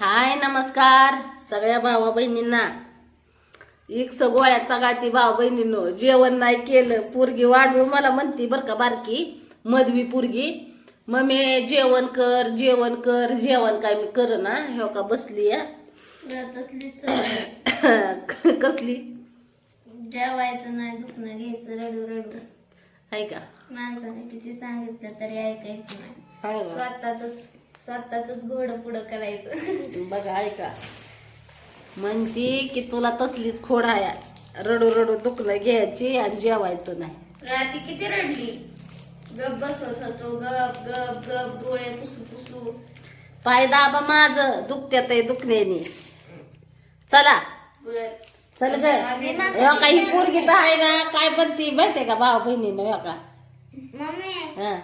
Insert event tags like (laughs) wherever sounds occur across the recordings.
हाय नमस्कार सगळ्या भावा बहिणींना. एक गोळ्यात सगळ्या भावा बहिणींनो जेवण नाही केलं पोरगी वाढवून मला म्हणती बरं का बारकी मधवी पोरगी. मम्मी जेवण कर जेवण कर जेवण काय मी कर ना हो का बसली. (coughs) कसली? जेवायचं नाही दुखणं घ्यायचं रडू रडू. आहे का? माणसाने किती सांगितलं तरी ऐकायचं नाही? स्वतःच स्वतःच घोड पुढं करायचं. बघा ऐका. म्हणती की तुला तसलीच खोड आहे. रडू रडू दुखणं घ्यायची आणि जेवायचं नाही. राती किती रडली? गप बसवत होतो गप गप गप डोळे पुसू पुसू. पाय दाबा माझं दुखत्यात आहे दुखण्याने. चला. चल ग. हो काही पोरगी तर आहे ना काय म्हणती माहितीये का भाऊ बहिणीनं हो का? मम्मी हा.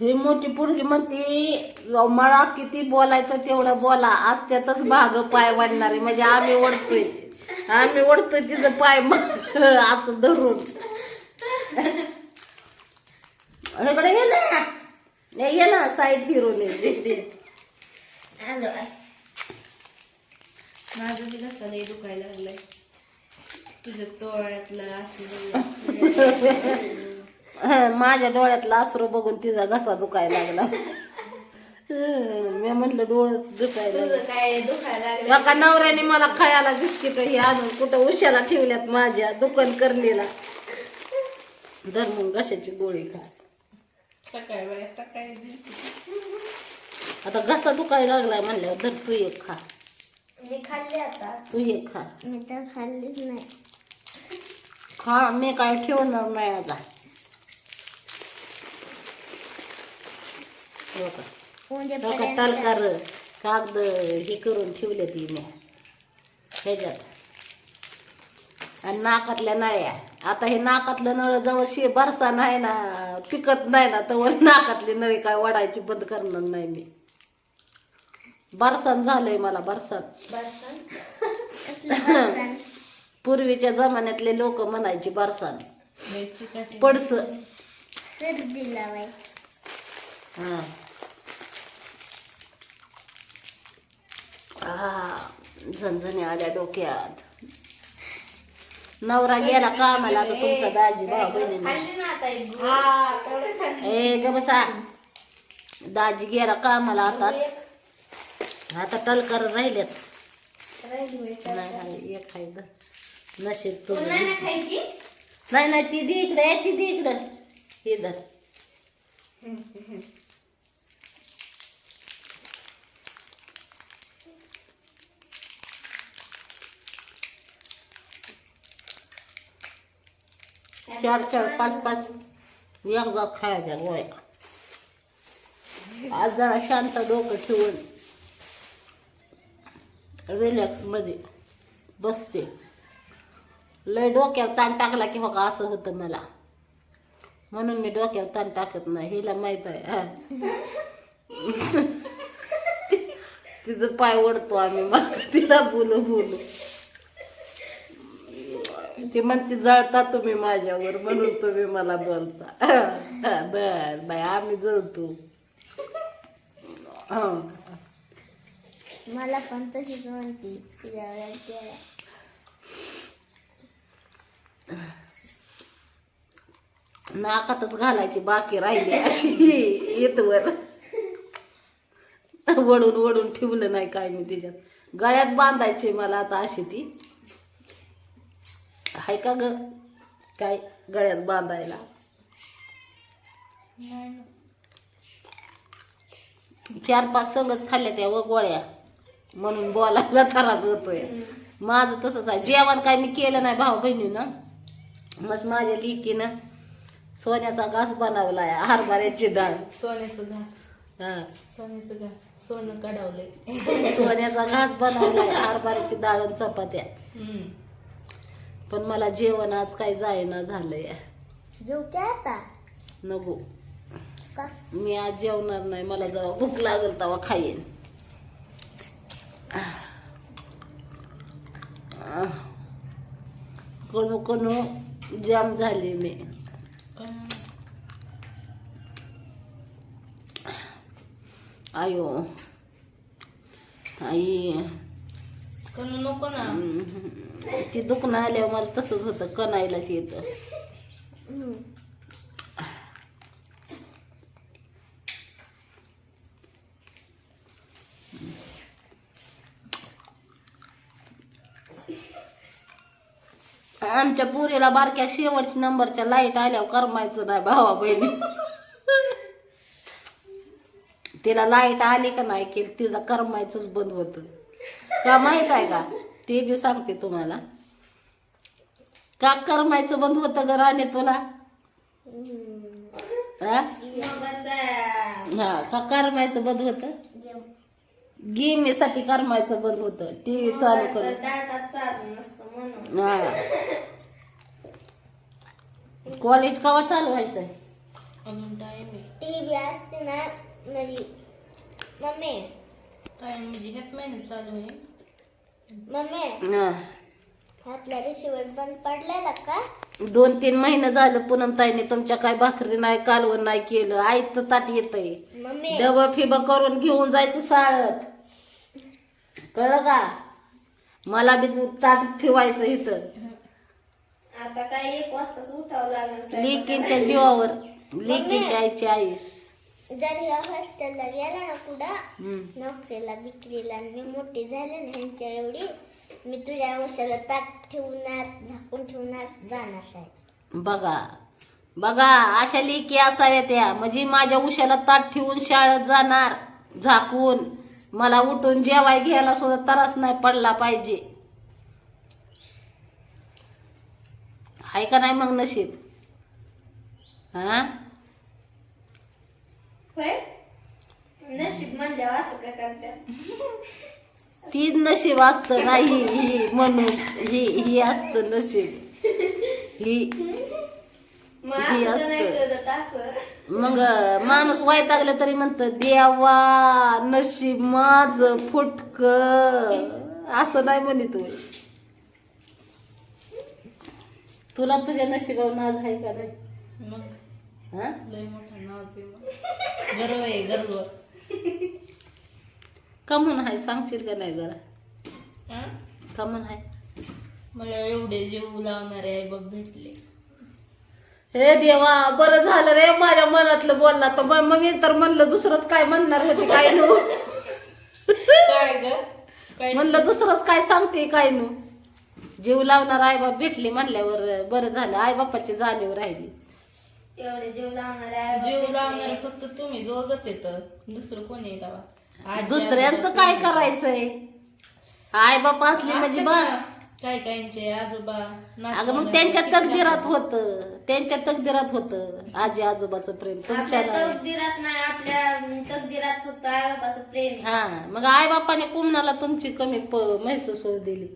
ही मोठी पोरगी म्हणती मला किती बोलायचं तेवढं बोला. आज त्यातच भाग पाय वाढणारे म्हणजे आम्ही ओढतोय. आम्ही ओढतोय तिचं पाय मग (laughs) असं धरून. इकडे ये ना. ये ना. साईड माझं कसं लई दुखायला लागलंय. तुझं तोळ्यातलं असं (laughs) (laughs) माझ्या डोळ्यातलं आसरू बघून तिचा घसा दुखायला लागला. (laughs) मी म्हटलं डोळं दुखायला काय दुखायला लागलं? एका नवऱ्याने मला खायला बिस्किट हे आणून कुठं उशाला ठेवल्यात माझ्या दुकान करणीला. धर मग घशाची गोळी खा. सकाळी वेळेस सकाळी आता घसा दुखायला लागलाय म्हणल्यावर धर तू एक खा. मी खाल्ली आता. तू एक खा. मी तर खाल्लीच नाही. खा मी काय ठेवणार नाही आता. का हो तलकार कागद हे करून ठेवले ती मी ह्याच्यात. आणि नाकातल्या नळ्या. आता हे नाकातलं नळ जवळ शे बरसा नाही ना पिकत नाही ना तर नाकातली नळी काय वडायची बंद करणार नाही मी. बरसात झालंय मला बरसात (laughs) पूर्वीच्या जमान्यातले लोक म्हणायचे बरसात पडस. दिला हा आ, झणझणी आल्या डोक्यात. नवरा गेला कामाला आता तुमचा दाजी भाऊ बहिणी. ए ग बसा. दाजी गेला कामाला आताच आता टलकर राहिलेत. राहिली बाई. नाही नाही एक आहे ग. नशीब तू नाही नाही ती दे इकडे ती दे इकडे. हे धर. चार चार पाच पाच. एकदा खायच्या गोळ्या. आज जरा शांत डोकं ठेवून रिलॅक्समध्ये बसते. लय डोक्यावर ताण टाकला की हो का असं होतं मला. म्हणून मी डोक्यावर ताण टाकत नाही हिला माहीत आहे (laughs) तिचं पाय ओढतो आम्ही मग तिला बोलू बोलू. ती म्हणते जळता तुम्ही माझ्यावर म्हणून तुम्ही मला बोलता. (laughs) बर बाय आम्ही जळतो. मला पण तशीच म्हणती नाकातच घालायची बाकी राहिली अशी (laughs) येतवर वडून वडून ठेवलं नाही काय मी तिच्यात. गळ्यात बांधायची मला आता अशी ती. हाय का ग? काय गळ्यात बांधायला? चार पाच संगच खाल्ल्या त्या व गोळ्या. म्हणून बोलायला त्रास होतोय. माझं तसंच आहे. जेवण काय मी केलं नाही भाऊ बहिणीनं मग माझ्या लिकीनं सोन्याचा घास बनवलाय. हरभऱ्याची डाळ सोन्याचं घास. हा. सोन्याचं घास. सोनं कडावलंय सोन्याचा घास बनवलाय. हरभऱ्याची डाळ चपात्या. पण मला जेवण आज काय जायना झालंय. जेवते आता. नको. का? मी आज जेवणार नाही मला जेव्हा भूक लागेल तेव्हा खाईन. कोणू कोणू जाम झाले मी. आयो. आई. करू नको ना. ते दुखणं आल्यावर मला तसंच होतं कणायलाच येतं. आमच्या पुरीला बारक्या शेवटच्या नंबरच्या लाइट आल्यावर करमायचं नाही भावा बहिणी. तिला लाइट आली का नाही की तिला करमायचंच बंद होतं. का माहीत आहे का? ते बी सांगते तुम्हाला. का करमायचं बंद होतं ग राणे तुला? हा? हा का करमायचं बंद होतं? गेमीसाठी करमायचं बंद होतं. टीव्ही चालू करून. चालू नसतं म्हणून. हा. कॉलेज कवा चालू आहे. टीव्ही असते ना मम्मी. टाइम म्हणजे ह्याच महिन्यात चालू आहे. दोन तीन महिने झालं पूनम ताईने तुमच्या काय भाकरी नाही कालवण नाही केलं. आयत ताट येतंय. मम्मी. डब फिब करून घेऊन जायचं साळत. कळलं का? मला बी ताट ठेवायचं इथं. आता काय एक वाजताच उठावं लागेल लेकींच्या जीवावर. लेकींच्या आईची आईस. जर ह्या हॉस्टेलला गेला ना कुठं. नोकरीला बिक्रीला मी मोठी झाले ना ह्यांच्या एवढी मी तुझ्या उशाला ताट ठेवणार झाकून ठेवणार जाणार शाळेत. बघा बघा अशा लेकी असाव्या त्या. म्हणजे माझ्या उशाला ताट ठेवून शाळेत जाणार झाकून. मला उठून जेवाय घ्यायला सुद्धा त्रास नाही पडला पाहिजे. हाय का नाही मग नशीब? हा? होय नशीब असं का करतात तीच नशीब असतं नाही ही म्हणून ही ही असतं नशीब ही मग असं नाही असतं? करत असं मग माणूस वैतागलं तरी म्हणत देवा नशीब माझ फुटक असं नाही म्हणे तू तुला तुझ्या नशिबावर नाज आहे का नाही मग हा? लय मोठा नाव आहे (laughs) गर्व आहे गर्व. का म्हणून आहे सांगशील का नाही जरा? हा? का म्हणून आहे मला एवढे जीव लावणारे आई बाप भेटले. हे देवा बरं झालं रे माझ्या मनातलं बोलला तर मग मग मी तर म्हणलं दुसरंच काय म्हणणार होते काय नो? काय ग? काय म्हणलं दुसरंच काय सांगते काय नो? जीव लावणार आईबाप भेटली म्हणल्यावर बरं झालं आईबापाची जाणीव राहिली. एवढे जीव लावणारे जीव लावणारे फक्त तुम्ही दोघच येत दुसरं कोणी आजी, दुसऱ्यांचं काय. करायचंय? आई बाप असली म्हणजे बस. काय कायचे आजोबा अगं मग त्यांच्या तकदिरात होत. त्यांच्या तकदिरात होत. आजी आजोबाचं प्रेम. तुमच्या आपल्या नाही. तकदिरात नाही आपल्या तकदिरात फक्त आई बाबाचं प्रेम आहे. हा मग आई बापाने कुणाला तुमची कमी प- महसूस होऊ दिली?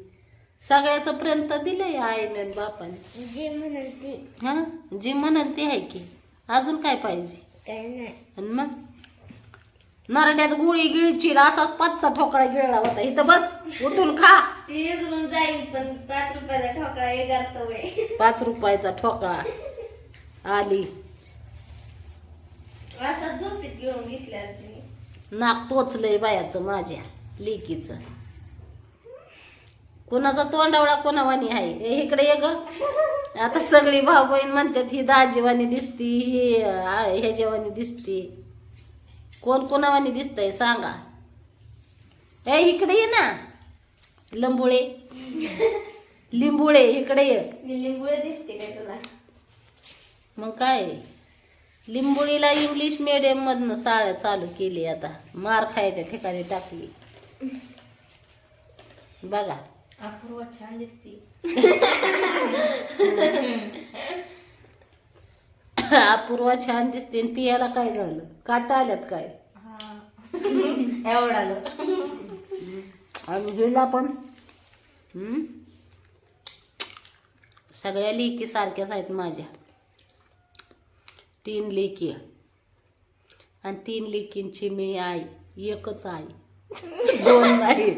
सगळ्याचं प्रेम तर दिलंय आईने बापाने. जी म्हणून ती हा? जी म्हणल ते आहे की अजून काय पाहिजे? काय नाही. आणि मग? नरड्यात गुळी गिळची असाच पाचचा ठोकळा गिळला होता. इथं बस उठून खा. ती जाईल पण पाच रुपयाचा ठोकळा एगारत वय. पाच रुपयाचा ठोकळा. आली. असा झोपीत घेऊन घेतल्या तिने नाक टोचलंय बायाचं माझ्या लेकीचं. कोणाचा तोंडावळा कोणावानी आहे? इकडे ये ग. आता सगळी भाऊ बहीण म्हणतात ही दाजीवानी दिसती ही ह्याच्यावानी दिसती. कोण कोणावानी दिसतंय सांगा. ए इकडे ये ना. लंबुळे. लिंबुळे इकडे ये. लिंबुळे दिसते काय तुला? मग काय? लिंबुळीला इंग्लिश मिडियम मधनं शाळा चालू केली आता. मार खायच्या ठिकाणी टाकली. बघा. अपूर्वा छान दिसते अपूर्वा छान दिसते आणि पियाला काय झालं काटा आल्यात काय एवढा आणि हिला पण? सगळ्या लेकी सारख्याच आहेत माझ्या तीन लेकी आणि तीन लेकींची मी आई एकच आई दोन नाही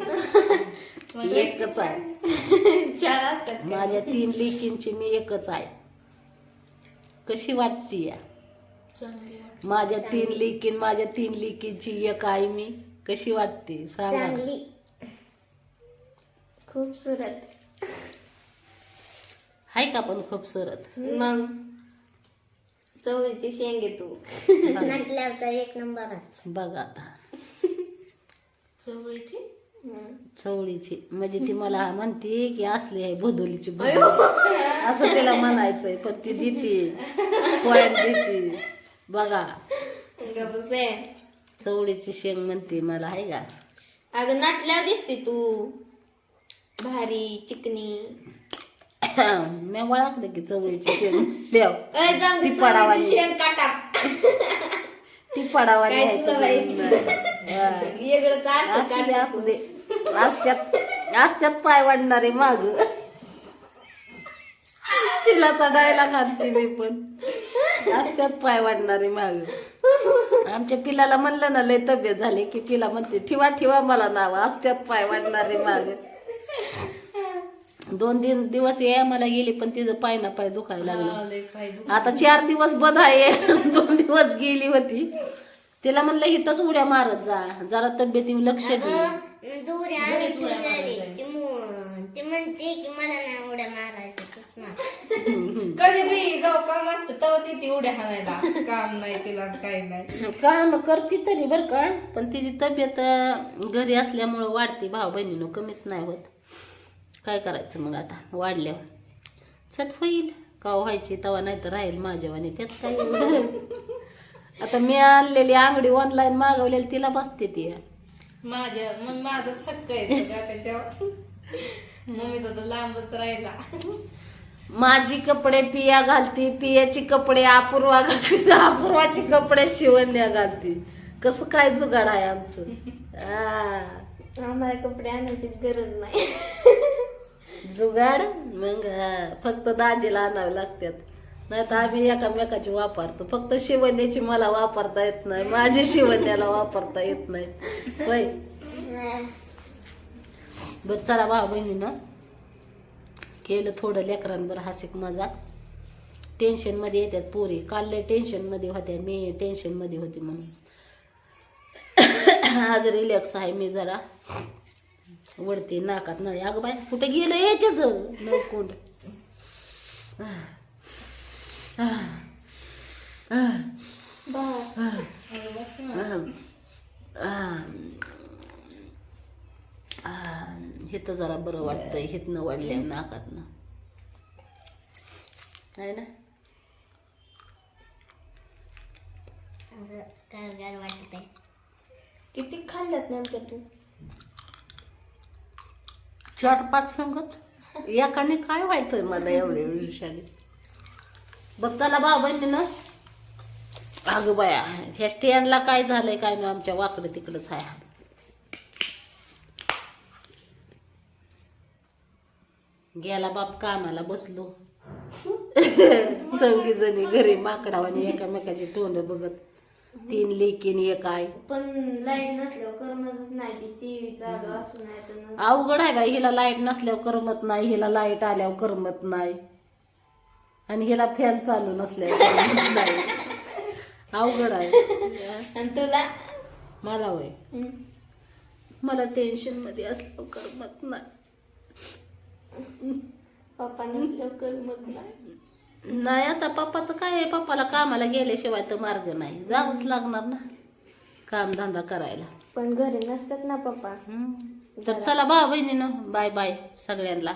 एकच आहे. (laughs) चार असतात माझ्या तीन लेकींची मी एकच आहे. कशी वाटती या? चांगली माझ्या तीन लेकीन माझ्या तीन लेकींची एक आई मी. कशी वाटते? सांगा खूपसुरत हाय का पण खूपसुरत मग? चवळीची शेंग आहे तू. म्हटल्यावर तर एक नंबरच. बघा आता. चवळीची? चवळीची. म्हणजे ती मला म्हणते की असली आहे भोदोलीची भोदोली. असं तिला म्हणायचंय पण ती देते. पॉइंट देते. बघा. चवळीची शेंग म्हणते मला आहे का? अगं नाटल्यावर दिसते तू. भारी चिकनी. (coughs) मी ओळखलं की चवळीची शेंग. ती. चवळीची शेंग काटा. ती. हा. काढ असू दे असत्यात असत्यात पाय वाढणारे माग. तिलाचा डायला घालते मी पण. असत्यात पाय वाढणारे माग. आमच्या पिलाला म्हणलं ना लय तब्येत झाली की पिला म्हणते ठेवा ठेवा मला नाव असत्यात पाय वाढणारे माग. दोन दिन दिवस ये मला गेली पण तिचं पाय ना पाय दुखायला लागलं. आता चार दिवस बंद आहे. दोन दिवस गेली होती. तिला म्हणलं इथंच उड्या मारत जा जरा तब्येती लक्ष दे. दुरी आणि तुझ्यारी ती मु- ती म्हणते की मला नाही उड्या मारायचं तूच मार. कधी बी जाऊ काम असतं तेव्हा ती ती उड्या हाणायला. काम नाही तिला काही नाही. काम करते तरी बर का पण तिची तब्येत अं, घरी असल्यामुळं वाढते. भाऊ बहिणीनं कमीच नाही होत. काय करायचं मग आता? वाढल्यावर. चट होईल. का व्हायची? तवा नाही तर राहील माझ्यावाने त्यात काय? एवढं (laughs) आता मी आणलेली अंगडी ऑनलाईन मागवलेली तिला बसते ती. माझ्या मग माझा हक्क आहे सगळा त्याच्यावर? मम्मीचा तर लांबच राहिला. माझी कपडे पिया घालती पियाची कपडे अपूर्वा घालती (laughs) अपूर्वाची कपडे शिवण्या घालती. कसं काय जुगाड आहे आमचं? आ. आम्हाला कपडे आणायची गरज नाही. जुगाड? मग फक्त दाजीला आणावे लागतात. नाही तर आम्ही एकामेकाची वापरतो. फक्त शिवण्याची मला वापरता येत नाही. माझी शिवण्याला वापरता येत नाही. होय. बर चला भाऊ बहिणीनं. केलं थोडं लेकरांवर हासिक मजा. टेन्शनमध्ये येतात पोरी. काल लय टेन्शनमध्ये होत्या. मी टेन्शनमध्ये होती म्हणून. आज रिलॅक्स आहे मी जरा. वडते नाकात नळी. अगं बाय कुठे गेलं येतेच नळकोंड. बस हे तर जरा बरं वाटतंय हितनं वाढल्या नाकातनं आहे ना गारगार वाटत आहे किती खाल्ल्यात नेमकं तू? चार पाच संगच एकाने काय व्हायचंय मला एवढे विषयाने? बघ त्याला बाबांनी ना अगं बाया ह्या स्टँडला काय झालंय काय ना आमच्या वाकडं तिकडंच आहे गेला बाप कामाला बसलो. चौघी जणी घरी माकडावानी एकामेकाची तोंड बघत. तीन लेकीन एक आहे पण लाइट नसल्यावर करमतच नाही ती टीव्ही चालू नाही अवघड आहे बाई हिला लाइट नसल्यावर करमत नाही हिला लाइट आल्यावर करमत नाही. आणि हिला फॅन चालू नाही अवघड आहे. आणि तुला? मला वय. मला टेन्शनमध्ये असल्यावर करमत नाही. पप्पा नसल्यावर करमत नाही. नाही आता पप्पाचं काय आहे? पप्पाला कामाला गेल्याशिवाय तर मार्ग नाही. जावंच लागणार ना. काम धंदा करायला. पण घरी नसतात ना पप्पा. तर चला भाऊ बहिणीनं बाय बाय सगळ्यांना.